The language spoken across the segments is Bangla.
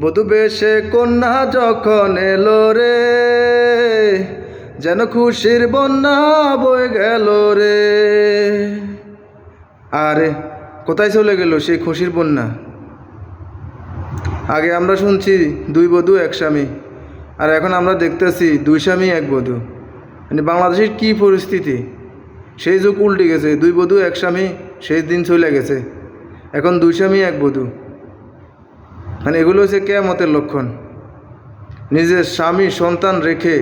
বধু বেশে কন্যা যখন এলো রে, যেন খুশির বন্যা বয়ে গেল রে। আরে, কোথায় চলে গেল সেই খুশির বন্যা? আগে আমরা শুনছি দুই বধূ, এক স্বামী। আর এখন আমরা দেখতেছি দুই স্বামী, এক বধূ। মানে বাংলাদেশের কি পরিস্থিতি? সেই যুগ উল্টে গেছে। দুই বধূ, এক স্বামী, সেই দিন চলে গেছে। এখন দুই স্বামী, এক বধূ। মানে এগুলো হচ্ছে কেয়ামতের লক্ষণ। নিজের স্বামী, সন্তান রেখে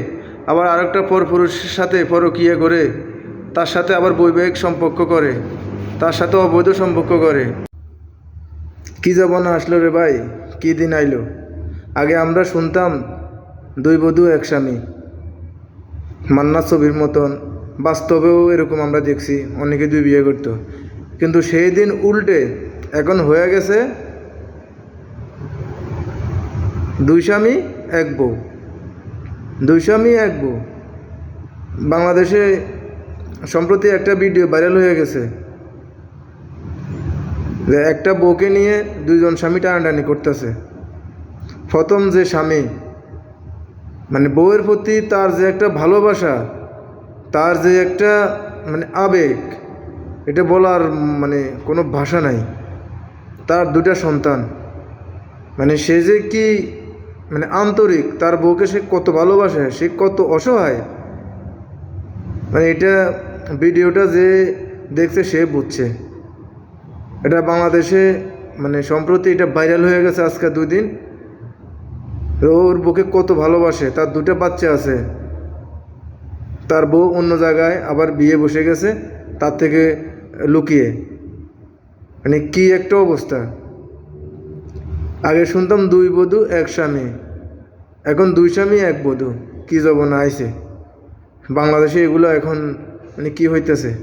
আবার আরেকটা পরপুরুষের সাথে পরকিয়া করে, তার সাথে আবার বৈবাহিক সম্পর্ক করে, তার সাথে অবৈধ সম্পর্ক করে। কি যাব না আসলো রে ভাই? কি দিন আইলো? আগে আমরা শুনতাম দুই বধূ, এক স্বামী। মান্না ছবির মতন। বাস্তবেও এরকম আমরা দেখছি, অনেকে দুই বিয়ে করতো। কিন্তু সেই দিন উল্টে, এখন হয়ে গেছে দুই স্বামী, এক বউ। দুই স্বামী, এক বউ। বাংলাদেশে সম্প্রতি একটা ভিডিও ভাইরাল হয়ে গেছে যে একটা বউকে নিয়ে দুইজন স্বামী টানাটানি করতেছে। প্রথম যে স্বামী মানে বউয়ের প্রতি তার যে একটা ভালোবাসা, তার যে একটা মানে আবেগ, এটা বলার মানে কোনো ভাষা নাই। তার দুটা সন্তান। মানে সে যে কি মানে আন্তরিক, তার বউকে সে কত ভালোবাসে, সে কত অসহায়। মানে এটা ভিডিওটা যে দেখছে সে বুঝছে। এটা বাংলাদেশে মানে সম্প্রতি এটা ভাইরাল হয়ে গেছে আজকে দুই দিন ওর বউকে কত ভালোবাসে, তার দুটো বাচ্চা আছে। তার বউ অন্য জায়গায় আবার বিয়ে বসে গেছে, তার থেকে লুকিয়ে। মানে কি একটা অবস্থা। আগে শুনতাম দুই বধূ, এক স্বামী। এখন দুই স্বামী, এক বধূ। কি যাব না আইছে। বাংলাদেশে এগুলো এখন মানে কী হইতেছে?